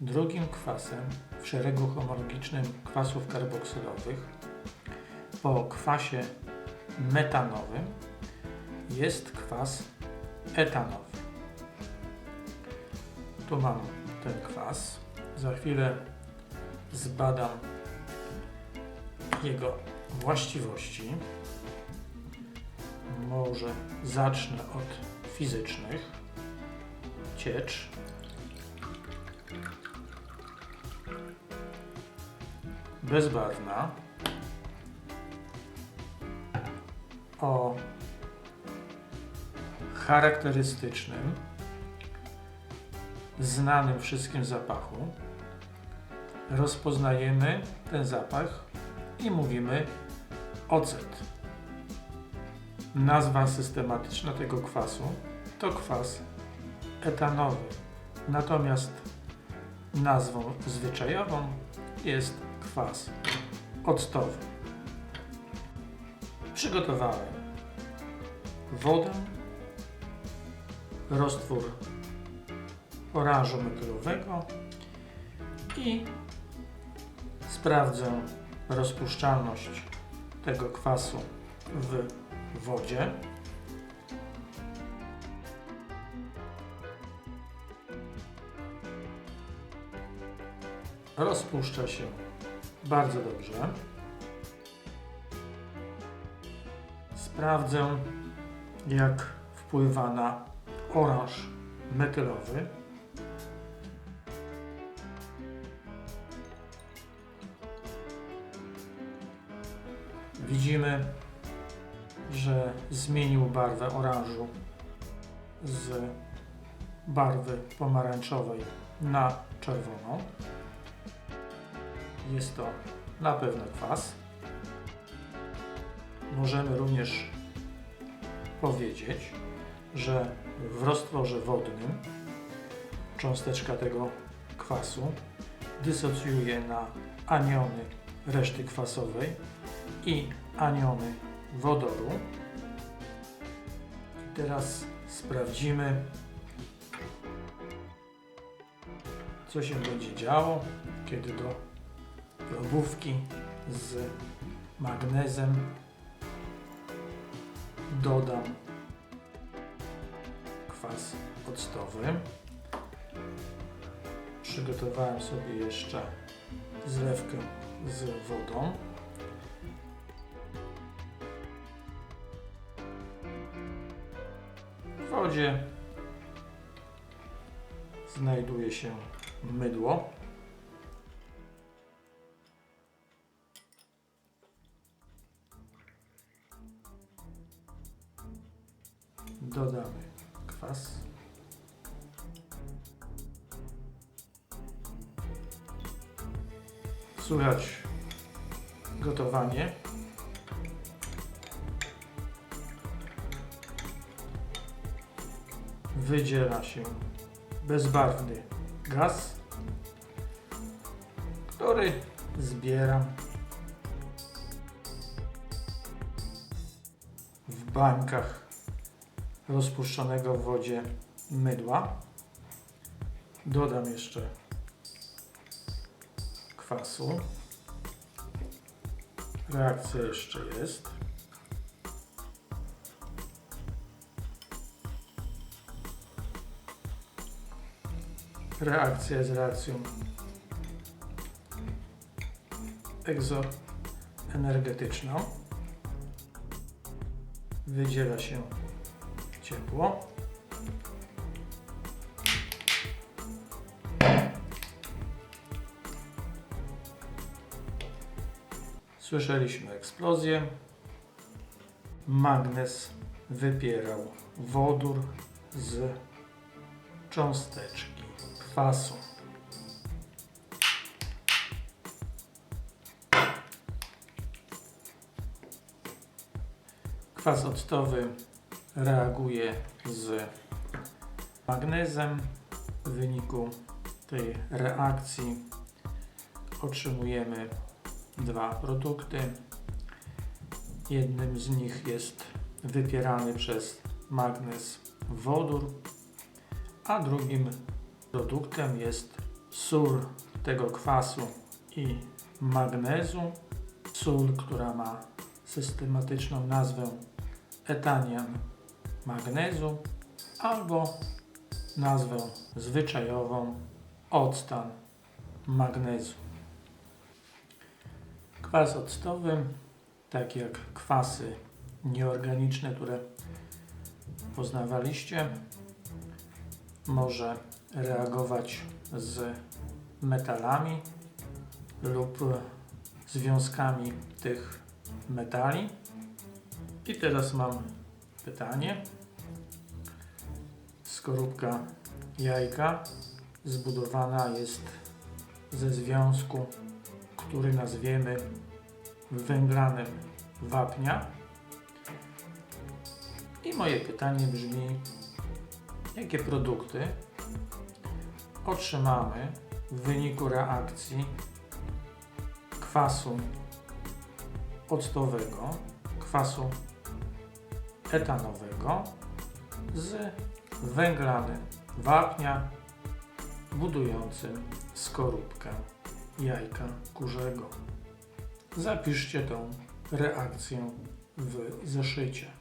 Drugim kwasem w szeregu homologicznym kwasów karboksylowych po kwasie metanowym jest kwas etanowy. Tu mam ten kwas. Za chwilę zbadam jego właściwości. Może zacznę od fizycznych. Ciecz. Bezbarwna. O charakterystycznym, znanym wszystkim zapachu. Rozpoznajemy ten zapach i mówimy ocet. Nazwa systematyczna tego kwasu to kwas etanowy. Natomiast nazwą zwyczajową jest kwas octowy. Przygotowałem wodę, roztwór orażu metylowego i sprawdzę rozpuszczalność tego kwasu w wodzie. Rozpuszcza się bardzo dobrze. Sprawdzę, jak wpływa na oraż metylowy. Widzimy, że zmienił barwę oranżu z barwy pomarańczowej na czerwoną. Jest to na pewno kwas. Możemy również powiedzieć, że w roztworze wodnym cząsteczka tego kwasu dysocjuje na aniony reszty kwasowej i aniony wodoru. I teraz sprawdzimy, co się będzie działo, kiedy do probówki z magnezem dodam kwas octowy. Przygotowałem sobie jeszcze zlewkę z wodą. W wodzie znajduje się mydło. Kwas. Słychać gotowanie. Wydziela się bezbarwny gaz, który zbieram w bańkach rozpuszczonego w wodzie mydła. Dodam jeszcze kwasu. Reakcja jeszcze jest. Reakcja jest reakcją egzoenergetyczną. Wydziela się ciepło. Słyszeliśmy eksplozję. Magnez wypierał wodór z cząsteczki kwasu. Kwas octowy reaguje z magnezem. W wyniku tej reakcji otrzymujemy dwa produkty. Jednym z nich jest wypierany przez magnez wodór, a drugim produktem jest sól tego kwasu i magnezu. Sól, która ma systematyczną nazwę etanian magnezu albo nazwę zwyczajową octan magnezu. Kwas octowy, tak jak kwasy nieorganiczne, które poznawaliście, może reagować z metalami lub związkami tych metali. I teraz mam pytanie. Skorupka jajka zbudowana jest ze związku, który nazwiemy węglanem wapnia. I moje pytanie brzmi, jakie produkty otrzymamy w wyniku reakcji kwasu octowego, kwasu etanowego z węglanem wapnia budującym skorupkę jajka kurzego. Zapiszcie tą reakcję w zeszycie.